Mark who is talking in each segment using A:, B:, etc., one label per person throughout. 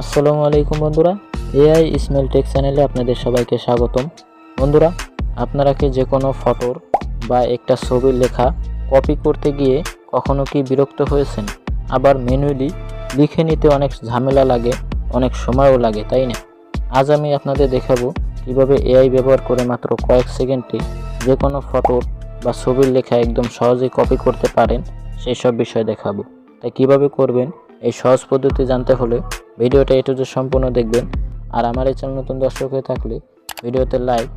A: আসসালামু আলাইকুম বন্ধুরা, এআই স্মেল টেক চ্যানেলে আপনাদের সবাইকে স্বাগতম। বন্ধুরা, আপনারা কি যে কোনো ফটোর বা একটা ছবির লেখা কপি করতে গিয়ে কখনো কি বিরক্ত হয়েছেন? আবার ম্যানুয়ালি লিখে নিতে অনেক ঝামেলা লাগে, অনেক সময়ও লাগে, তাই না? আজ আমি আপনাদের দেখাবো কীভাবে এআই ব্যবহার করে মাত্র কয়েক সেকেন্ডে যে কোনো ফটোর বা ছবির লেখা একদম সহজেই কপি করতে পারেন, সেই সব বিষয় দেখাবো। তাই কীভাবে করবেন, এই সহজ পদ্ধতি জানতে হলে ভিডিওটা এটু সম্পূর্ণ দেখবেন। আর আমার এই চ্যানেল নতুন দর্শক হয়ে থাকলে ভিডিওতে লাইক,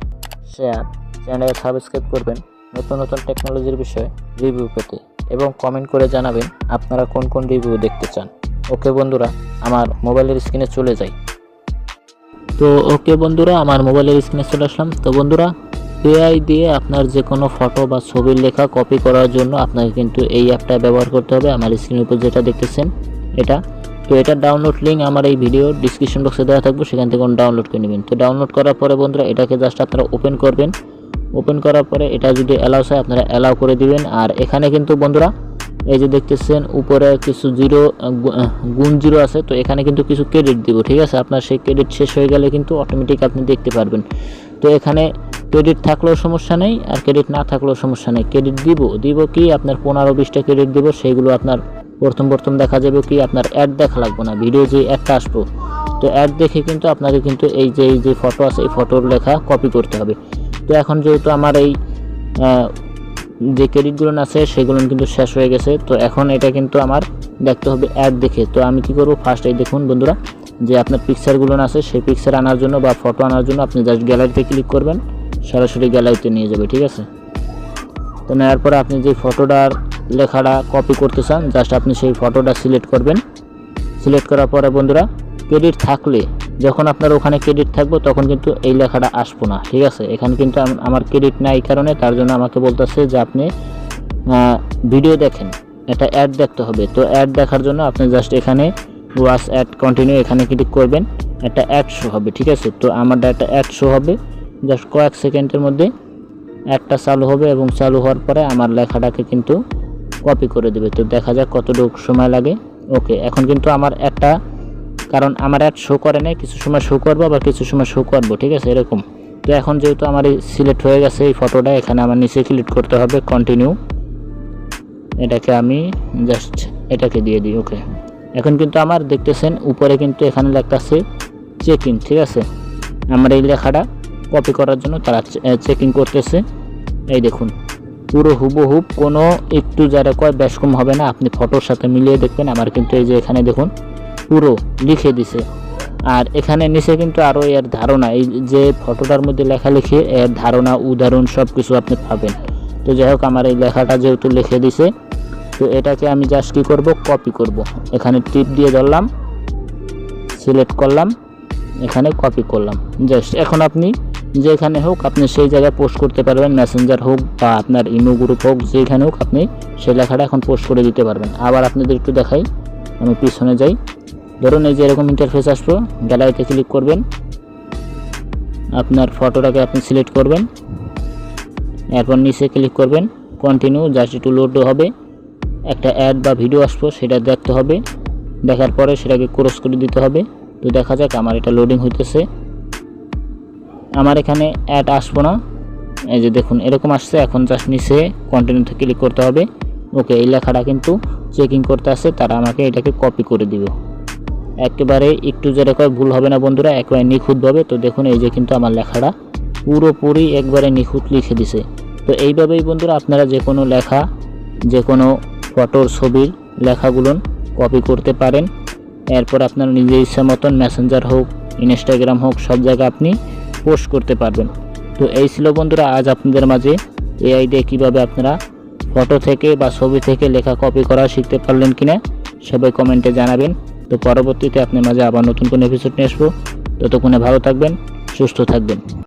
A: শেয়ার চ্যানেলে সাবস্ক্রাইব করবেন নতুন নতুন টেকনোলজির বিষয়ে রিভিউ পেতে এবং কমেন্ট করে জানাবেন আপনারা কোন কোন রিভিউ দেখতে চান। ওকে বন্ধুরা, আমার মোবাইলের স্ক্রিনে চলে যাই। তো ওকে বন্ধুরা, আমার মোবাইলের স্ক্রিনে চলে আসলাম। তো বন্ধুরা এআই দিয়ে আপনার যে কোনো ফটো বা ছবির লেখা কপি করার জন্য আপনাকে কিন্তু এই অ্যাপটা ব্যবহার করতে হবে। আমার স্ক্রিনের উপর যেটা দেখতেছেন, এটা তো এটা ডাউনলোড লিঙ্ক আমার এই ভিডিও ডিসক্রিপশন বক্সে দেওয়া থাকবে, সেখান থেকে ডাউনলোড করে নেবেন। তো ডাউনলোড করার পরে বন্ধুরা, এটাকে জাস্ট আপনারা ওপেন করবেন। ওপেন করার পরে এটা যদি অ্যালাউ হয়, আপনারা অ্যালাউ করে দিবেন। আর এখানে কিন্তু বন্ধুরা, এই যে দেখতেছেন, উপরে কিছু জিরো গুণ জিরো আছে। তো এখানে কিন্তু কিছু ক্রেডিট দিব, ঠিক আছে? আপনার সেই ক্রেডিট শেষ হয়ে গেলে কিন্তু অটোমেটিক আপনি দেখতে পারবেন। তো এখানে ক্রেডিট থাকলেও সমস্যা নেই, আর ক্রেডিট না থাকলেও সমস্যা নেই। ক্রেডিট দিব দিব কি? আপনার পনেরো, বিশটা ক্রেডিট দিব সেইগুলো আপনার প্রথম প্রথম দেখা যাবে কি আপনার অ্যাড দেখা লাগবে না ভিডিও যে অ্যাডটা আসব। তো অ্যাড দেখে কিন্তু আপনাকে কিন্তু এই যে এই যে ফটো আছে, এই ফটোর লেখা কপি করতে হবে। তো এখন যেহেতু আমার এই যে ক্রেডিটগুলো আছে, সেগুলো কিন্তু শেষ হয়ে গেছে। তো এখন এটা কিন্তু আমার দেখতে হবে অ্যাড দেখে। তো আমি কি করব? ফার্স্ট এই দেখুন বন্ধুরা, যে আপনার পিকচারগুলো আছে, সেই পিকচার আনার জন্য বা ফটো আনার জন্য আপনি জাস্ট গ্যালারিতে ক্লিক করবেন, সরাসরি গ্যালারিতে নিয়ে যাবে, ঠিক আছে? তো নেওয়ার পরে আপনি যে ফটোটার লেখাটা কপি করতে চান জাস্ট আপনি সেই ফটোটা সিলেক্ট করবেন। সিলেক্ট করার পরে বন্ধুরা ক্রেডিট থাকলে, যখন আপনার ওখানে ক্রেডিট থাকবে, তখন কিন্তু এই লেখাটা আসব না, ঠিক আছে? এখানে কিন্তু আম- আমার ক্রেডিট নাই কারণে, তার জন্য আমাকে বলতেছে যে আপনি ভিডিও দেখেন এটা অ্যাড দেখতে হবে। তো অ্যাড দেখার জন্য আপনি জাস্ট এখানে ওয়াচ অ্যাড কন্টিনিউ এখানে ক্লিক করবেন, একটা অ্যাড শো হবে, ঠিক আছে? তো আমার একটা অ্যাড শো হবে জাস্ট কয়েক সেকেন্ডের মধ্যে একটা চালু হবে এবং চালু হওয়ার পরে আমার লেখাটাকে কিন্তু কপি করে দেবে। তো দেখা যাক কতটুকু সময় লাগে। ওকে এখন কিন্তু আমার একটা, কারণ আমার অ্যাড শো করে নাই, কিছু সময় শো করব বা কিছু সময় শো করব, ঠিক আছে, এরকম। তো এখন যেহেতু আমার এই সিলেক্ট হয়ে গেছে এই ফটোটা এখানে আমার নিচে ক্লিক করতে হবে কন্টিনিউ এটাকে আমি জাস্ট এটাকে দিয়ে দিই ওকে এখন কিন্তু আমার দেখতেছেন, উপরে কিন্তু এখানে লেখতেছে চেক ইন ঠিক আছে? আমার এই লেখাটা কপি করার জন্য তারা চেকিং করতেছে। এই দেখুন। পুরো হুবহুব কোনো একটু যারা কয় বেশ কম হবে না, আপনি ফটোর সাথে মিলিয়ে দেখবেন। আমার কিন্তু এই যে এখানে দেখুন, পুরো লিখে দিছে। আর এখানে নিচে কিন্তু আরও এর ধারণা, এই যে ফটোটার মধ্যে লেখালেখি, এর ধারণা, উদাহরণ সব কিছু আপনি পাবেন। তো যাই হোক, আমার এই লেখাটা যেহেতু লিখে দিছে, তো এটাকে আমি জাস্ট কী করব? কপি করব। এখানে টিপ দিয়ে ধরলাম সিলেক্ট করলাম, এখানে কপি করলাম। জাস্ট এখন আপনি যেখানে হোক আপনি সেই জায়গায় পোস্ট করতে পারবেন মেসেঞ্জার হোক বা আপনার ইমো গ্রুপ হোক, যেখানে হোক আপনি সেই লেখাটা এখন পোস্ট করে দিতে পারবেন। আবার আপনাদের একটু দেখাই, আমি পিছনে যাই। ধরুন এই যে এরকম ইন্টারফেস আসব গ্যালারিতে ক্লিক করবেন। আপনার ফটোটাকে আপনি সিলেক্ট করবেন। এরপর নিচে ক্লিক করবেন কন্টিনিউ জাস্ট একটু লোড হবে। একটা অ্যাড বা ভিডিও আসব সেটা দেখতে হবে। দেখার পরে সেটাকে ক্রস করে দিতে হবে। তো দেখা যাক, আমার এটা লোডিং হইতেছে। আমার এখানে অ্যাড আসব না। এই যে দেখুন, এরকম আসছে, এখন জাস্ট নিচে কন্টিনিউতে ক্লিক করতে হবে। ওকে এই লেখাটা কিন্তু চেকিং করতে আসে, তারা আমাকে এটাকে কপি করে দিবে। একেবারে একটু যেরকম ভুল হবে না বন্ধুরা, একেবারে নিখুঁতভাবে তো দেখুন, এই যে কিন্তু আমার লেখাটা পুরোপুরি একবারে নিখুঁত লিখে দিছে। তো এইভাবেই বন্ধুরা, আপনারা যে কোনো লেখা, যে কোনো ফটোর ছবির লেখাগুলো কপি করতে পারেন। এরপর আপনার নিজের ইচ্ছা মতন মেসেঞ্জার হোক ইনস্টাগ্রাম হোক, সব জায়গায় আপনি পোস্ট করতে পারবেন। তো এই ছিল বন্ধুরা, আজ আপনাদের মাঝে এআই দিয়ে কীভাবে আপনারা ফটো থেকে বা ছবি থেকে লেখা কপি করা শিখতে পারলেন কিনা, সবাই কমেন্টে জানাবেন। তো পরবর্তীতে আপনার মাঝে আবার নতুন কোনো এপিসোড নিয়ে আসব। ততক্ষণে ভালো থাকবেন, সুস্থ থাকবেন।